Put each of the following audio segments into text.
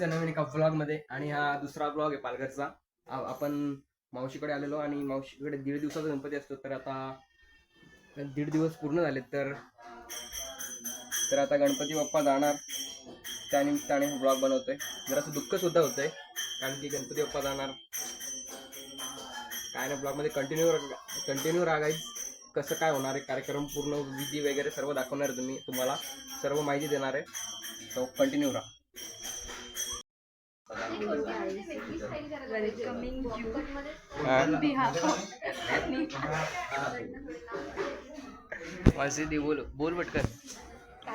नवीन एका ब्लॉगमध्ये. आणि हा दुसरा ब्लॉग आहे पालघरचा. आपण मावशीकडे आलेलो आणि मावशीकडे दीड दिवसाचा गणपती असतो. तर आता दीड दिवस पूर्ण झालेत तर तर आता गणपती बाप्पा जाणार त्या निमित्ताने हा ब्लॉग बनवतोय जरासं दुःख सुद्धा होतंय कारण की गणपती बाप्पा जाणार काय नाही ब्लॉगमध्ये कंटिन्यू कंटिन्यू रागायच कसं काय होणार आहे कार्यक्रम पूर्ण विधी वगैरे सर्व दाखवणार आहे तुम्ही तुम्हाला सर्व माहिती देणार आहे तो कंटिन्यू राहा बोल बोल पटकन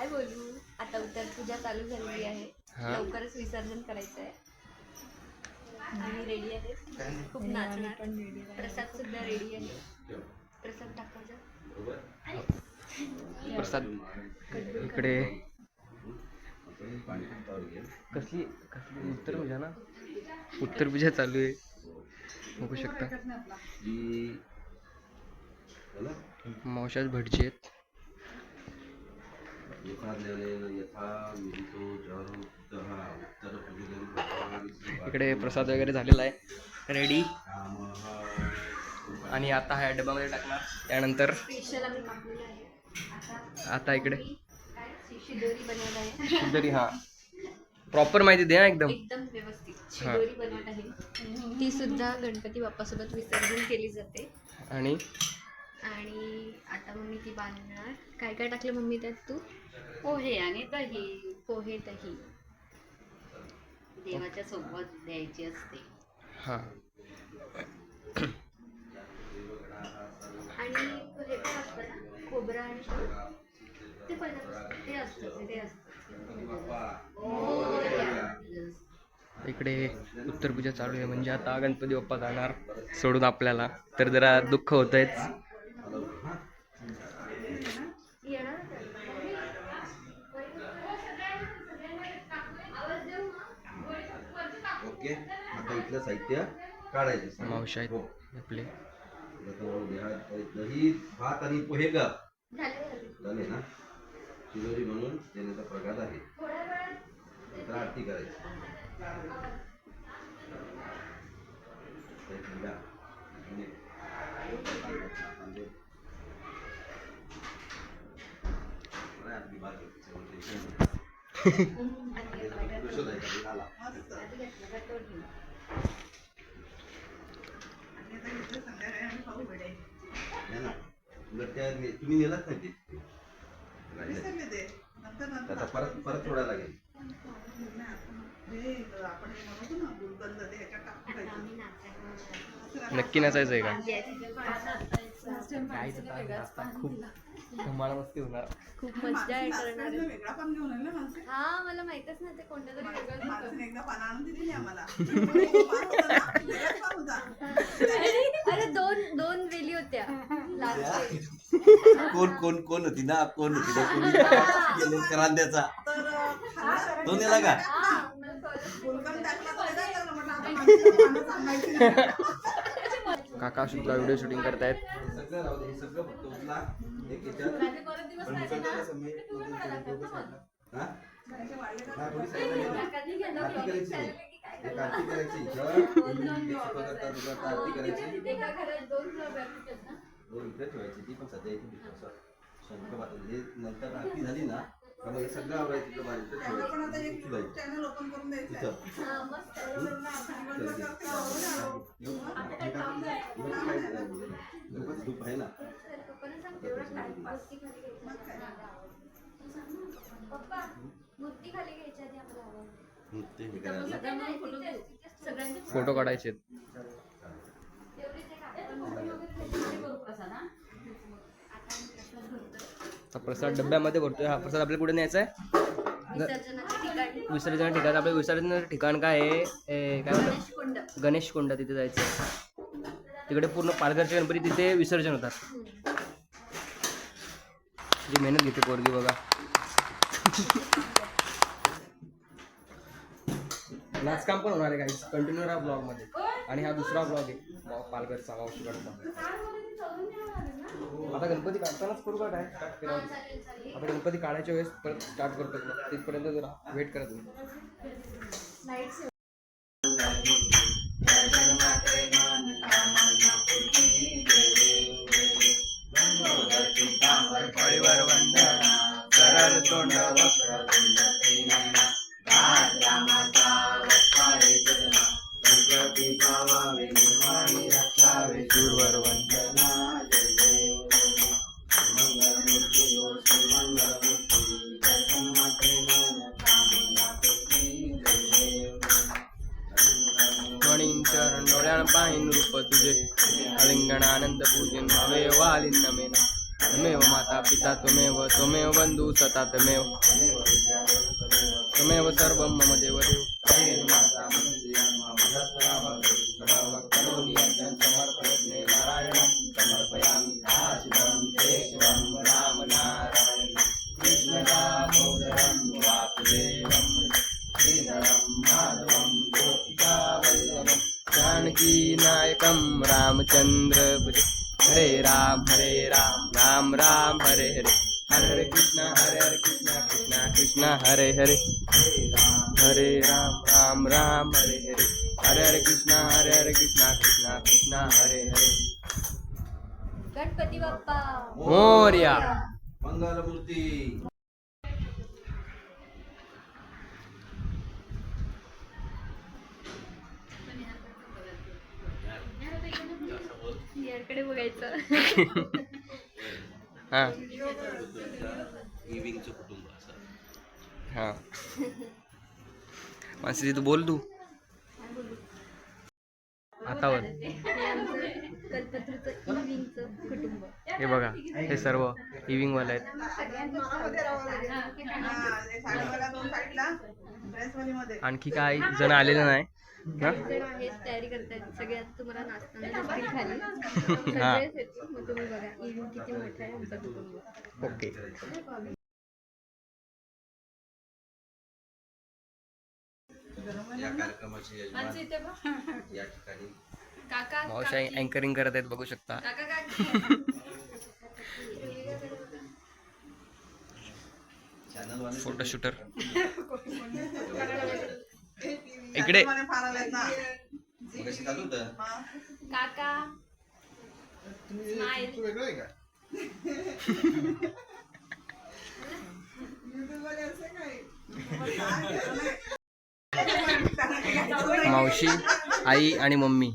काय बोलू? आता उत्तर पूजा चालू झालेली आहे. हा. लवकरच विसर्जन करायचं आहे. आणि रेडी आहे खूप नाचणार प्रसाद सुद्धा रेडी आहे. प्रसाद दाखवायचा प्रसाद. इकडे. कसली कसली उत्तर पूजा ना? उत्तर पूजा चालू आहे. बघू शकता. मावशाच भटजी आहेत. इकडे प्रसाद वगैरे झालेला आहे. रेडी आणि आता हा डब्यामध्ये टाकणार. त्यानंतर स्पेशल आम्ही कापलेलं आहे. आता इकडे. शिदोरी हा. प्रॉपर माहिती दे हा एकदम. एकदम व्यवस्थित. शिदोरी बनवत आहे. ती सुद्धा गणपती बाप्पासोबत विसर्जन केली जाते. आणि आणि आता मम्मी ती बांधणार. काय काय टाकलं मम्मी त्यात तू? पोहे आणि दही. पोहे दही. देवाच्या सोबत द्यायची असते. हा. आणि हे पण असतं ना खोबरं आणि. ते पहिल्यापासून ते असतं ते असतं. इकडे उत्तर पूजा चालू आहे. म्हणजे आता गणपती बाप्पा जाणार. सोडून आपल्याला. तर जरा दुःख होत येणार ओके आता इथलं साहित्य काढायचं सगळं. मावशी आहेत हो. आपले. दहा- भात आणि पोहे का? झाले ना? शिजोरी म्हणून देण्याचा प्रघात आहे. नंतर आरती करायची एक अंडा आणि तांदूळ. नाही, आरती बाहेर करायची. शोधायचा, आला. नाही ना. उलट त्या ने- तुम्ही नेलाच नाही ते. आता परत परत सोडायला लागेल नक्की नसायचं आहे का खूप धमाल मस्ती होणार. खूप मजा आहे करणार हा मला माहितच नाही ते कोणत्या तरी वेगळं अरे दोन दोन वेली होत्या. कोण कोण कोण होती ना? कोण होती? ना कोणी? गेले करांद्याचा. का? हे. दोन करायची नाही. एक आरती करायची इथं, ही एक पदार्थ दुसरा आरती करायची दोन इकडे ठेवायची ती पण सध्या इथे ठेवायची. असं शंख पाठवलं. हे नंतर आरती झाली ना हे सगळं बाहेर इथं ठेवायचं. उचलायचं. आहे ना फोटो काढायचे प्रसाद डब्यामध्ये भरतोय. हा प्रसाद आपल्याला कुठे न्यायचा आहे? विसर्जन ठिकाण. आपल्या विसर्जनाचं ठिकाण काय आहे? काय म्हणतात गणेश कुंड. तिथे जायचं. तिकडे पूर्ण पालघरचे गणपती तिथे विसर्जन होतात. जी मेहनत घेते पोरगी बघा. नाचकाम पण होणार आहे काही कंटिन्यू राहा ब्लॉगमध्ये. आणि हा दुसरा ब्लॉग आहे पालघरचा मावशीकडचा. आता गणपती काढतानाच करू का काय? आता गणपती काढायच्या वेळेस परत स्टार्ट करतो. मग तिथपर्यंत जरा वेट करा हरे हरे। हरे राम राम राम हरे हरे। हरे हरे कृष्ण हरे हरे कृष्ण कृष्ण कृष्ण हरे हरे। गणपती बाप्पा। मोर्या। मंगलमूर्ती। याकडे बघायचं. हा. हा. मानसी तू बोल तू. आता वर कल्पतरूचं इव्हिंगचं कुटुंब हे बघा हे सर्व इव्हिंग वाले आहेत. आणखी काही जण आलेलं नाही ना? या कार्यक्रमाचे यजमान या ठिकाणी काका मावशी अँकरिंग करत आहेत बघू शकता. काका काका. चॅनल वाले फोटो शूटर इकडे. चालू होतं. काका. मावशी आई आणि मम्मी.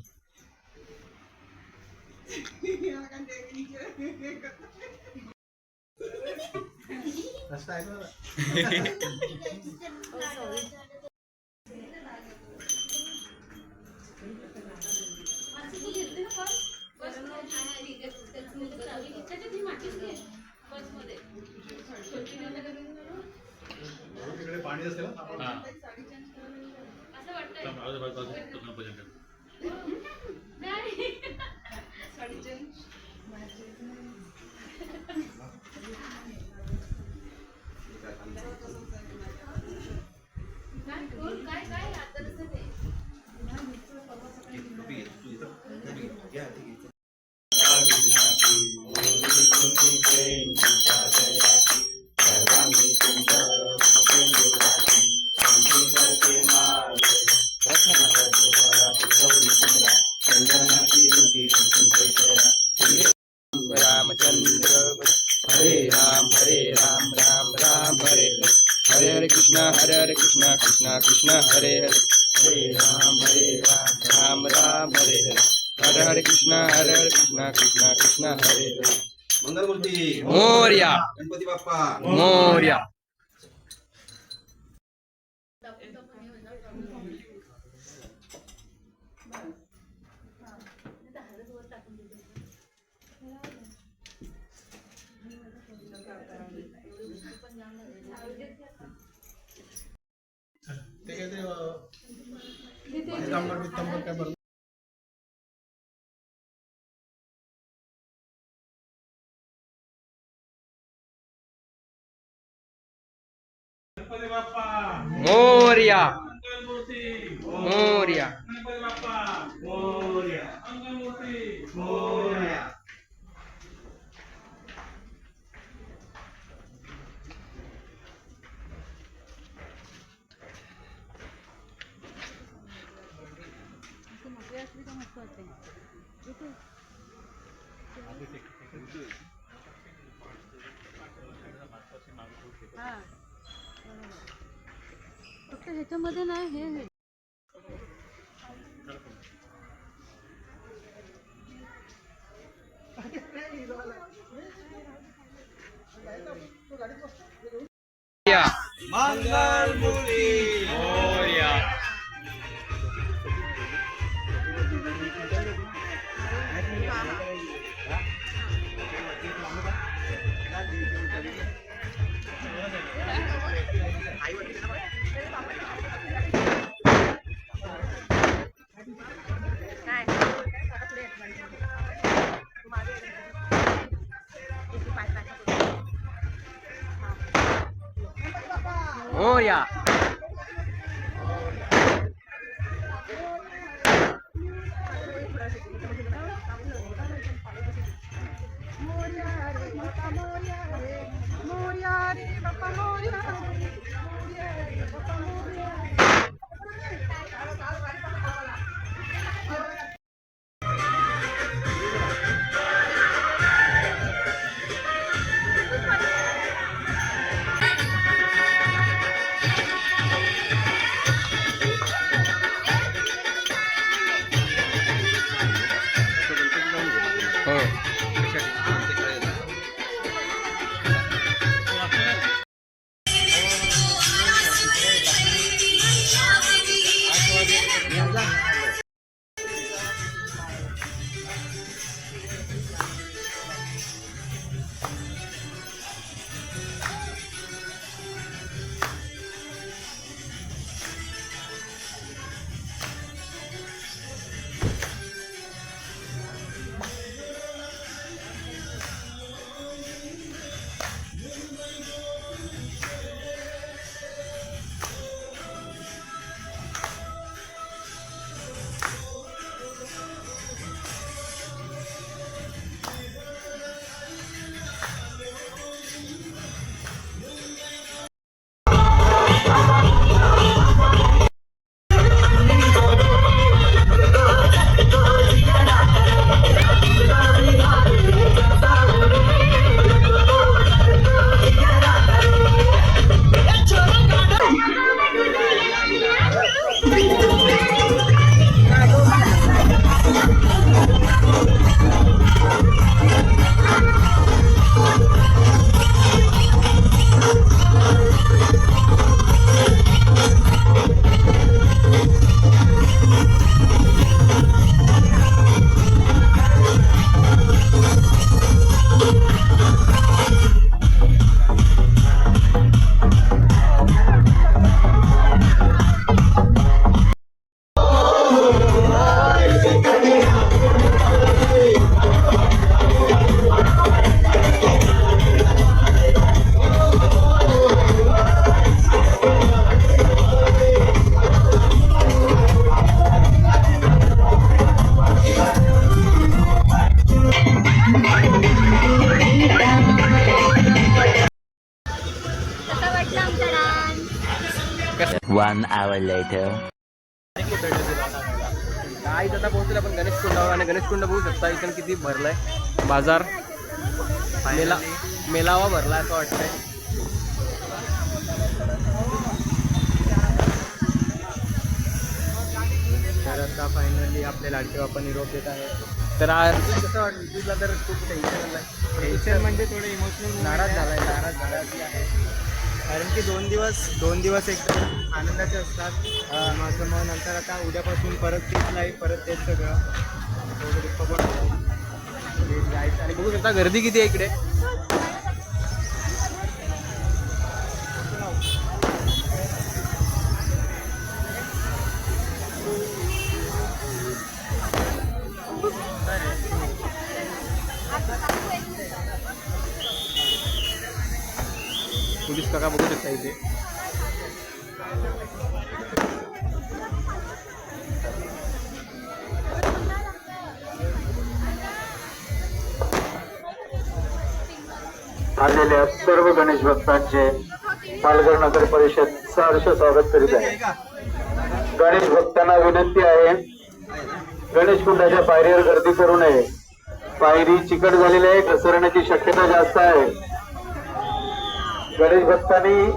टोपी हरे राम हरे राम राम राम हरे हरे। हरे हरे कृष्णा हरे हरे कृष्णा कृष्णा कृष्णा हरे हरे। मंगलमूर्ती। मोर्या। गणपती बाप्पा। मोर्या। ते गावणार वित्तंबर ह्याच्यामध्ये नाही हे हे Morya. Morya One hour later. काय आता पोहोचले आपण गणेश कुंडावर आणि गणेश कुंड बघू शकता इथं किती भरलाय. बाजार मेला मेलावा भरलाय असं वाटतंय. तर आता फायनली आपल्या लाडके बाप्पा निरोप देत आहेत. तर आज कसं वाटतं तुझला तर खूप टेन्शन टेन्शन म्हणजे थोडं इमोशनल नाराज झालाय. नाराज झालाय. आहे कारण की दोन दिवस दोन दिवस एकदम आनंदाचे असतात. माझं मग नंतर आता उद्यापासून परत तेच लाईफ परत तेच सगळं. थोडं जायचं आणि बघू शकता गर्दी किती आहे इकडे? पोलीस काका बघू शकता इथे आलेल्या सर्व गणेश भक्तांचे पालघर नगर परिषद सहर्ष स्वागत करीत आहे. गणेश भक्तांना विनंती आहे गणेश कुंडाच्या पायरीवर गर्दी करू नये. पायरी चिकट झालेली आहे घसरण्याची शक्यता जास्त आहे. गणेश भक्तांनी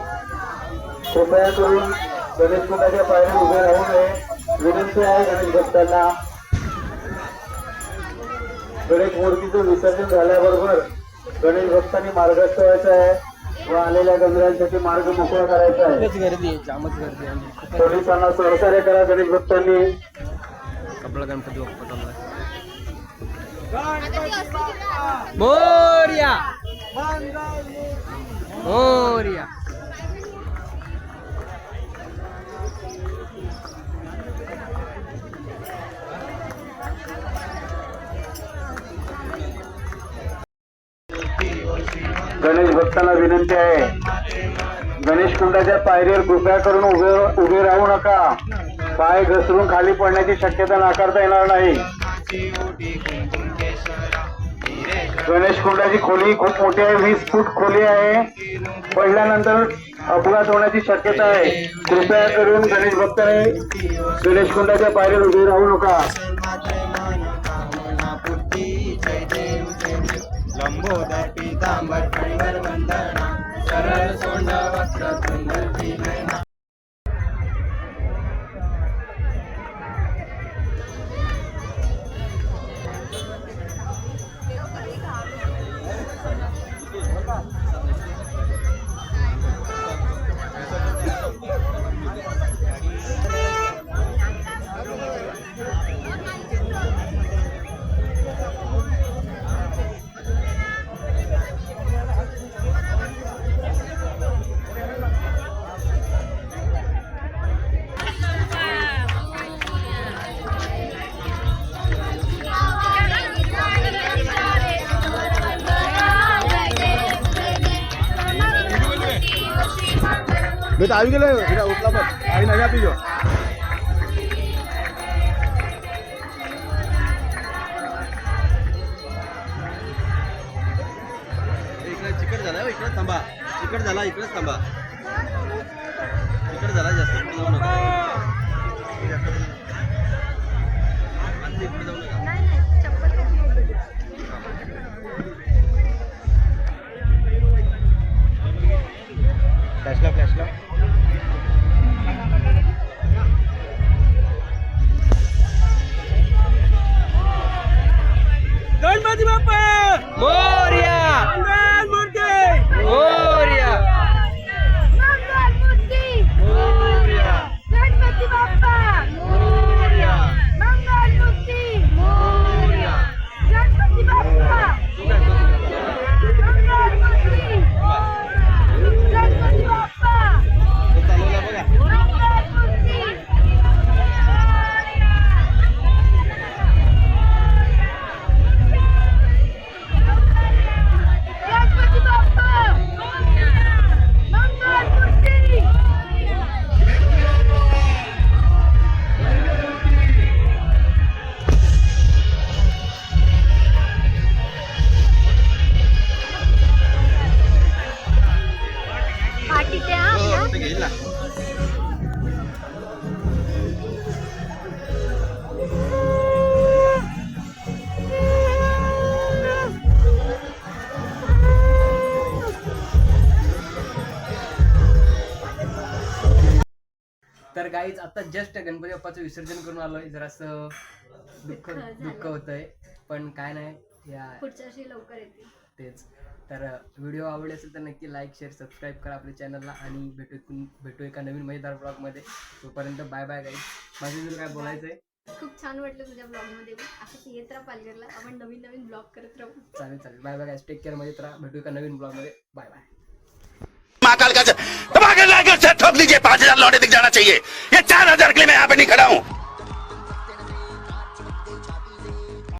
कृपया करून गणेश कुंडाच्या पायरीवर उभे राहू नये. विनंती आहे गणेश भक्तांना. गणेश मूर्तीचं विसर्जन झाल्याबरोबर गणेश भक्तांनी मार्गस्थ व्हायचं आहे व आलेल्या गंधरांसाठी मार्ग मोकळा करायचा आहे. पोलिसांना सहकार्य करा गणेश भक्तांनी. आपला गणपती चाललाय. मोर्या. गणेश भक्तांना विनंती आहे. गणेश कुंडाच्या पायरीवर कृपया करून उभे उभे राहू नका. पाय घसरून खाली पडण्याची शक्यता नाकारता येणार नाही. गणेश कुंडाची खोली खूप मोठी आहे वीस फूट खोली आहे. पडल्यानंतर अपघात होण्याची शक्यता आहे. कृपया करून गणेश भक्ताने गणेश कुंडाच्या पायरीवर उभे राहू नका. लंबोदर पीतांबर फणीवर वंदना सरळ सोंडा वक्र આવી ગયેલો ઉઠલા પર આવીને આવી આપી જો इकडे चिकट झाला इकडे थांबा चिकट झाला इकडेच थांबा तर गाईज आता जस्ट गणपती बाप्पाचं विसर्जन करून आलोय. जरासं दुःख दुःख झालं. दुःख होतंय. पण काय नाही या पुढच्या वर्षी लवकर येते तेच. तर व्हिडिओ आवडले असेल तर नक्की लाईक शेअर सबस्क्राईब करा आपल्या चॅनलला आणि भेटू भेटू एका नवीन मजेदार ब्लॉगमध्ये तोपर्यंत बाय बाय गाईज माझं तुला काय बोलायचं आहे खूप छान वाटलं तुझ्या ब्लॉगमध्ये असंच येत राहा पालघरला. आपण नवीन नवीन ब्लॉग करत राहू. चालेल चालेल. Bye bye guys take care मजेत राहा. भेटू एका नवीन ब्लॉगमध्ये बाय बाय महाकाल का ठोक लीजिए पांच हजार लौटे दिख जाना चाहिए। ये चार हजार के लिए मैं यहाँ पे नहीं खड़ा हूँ।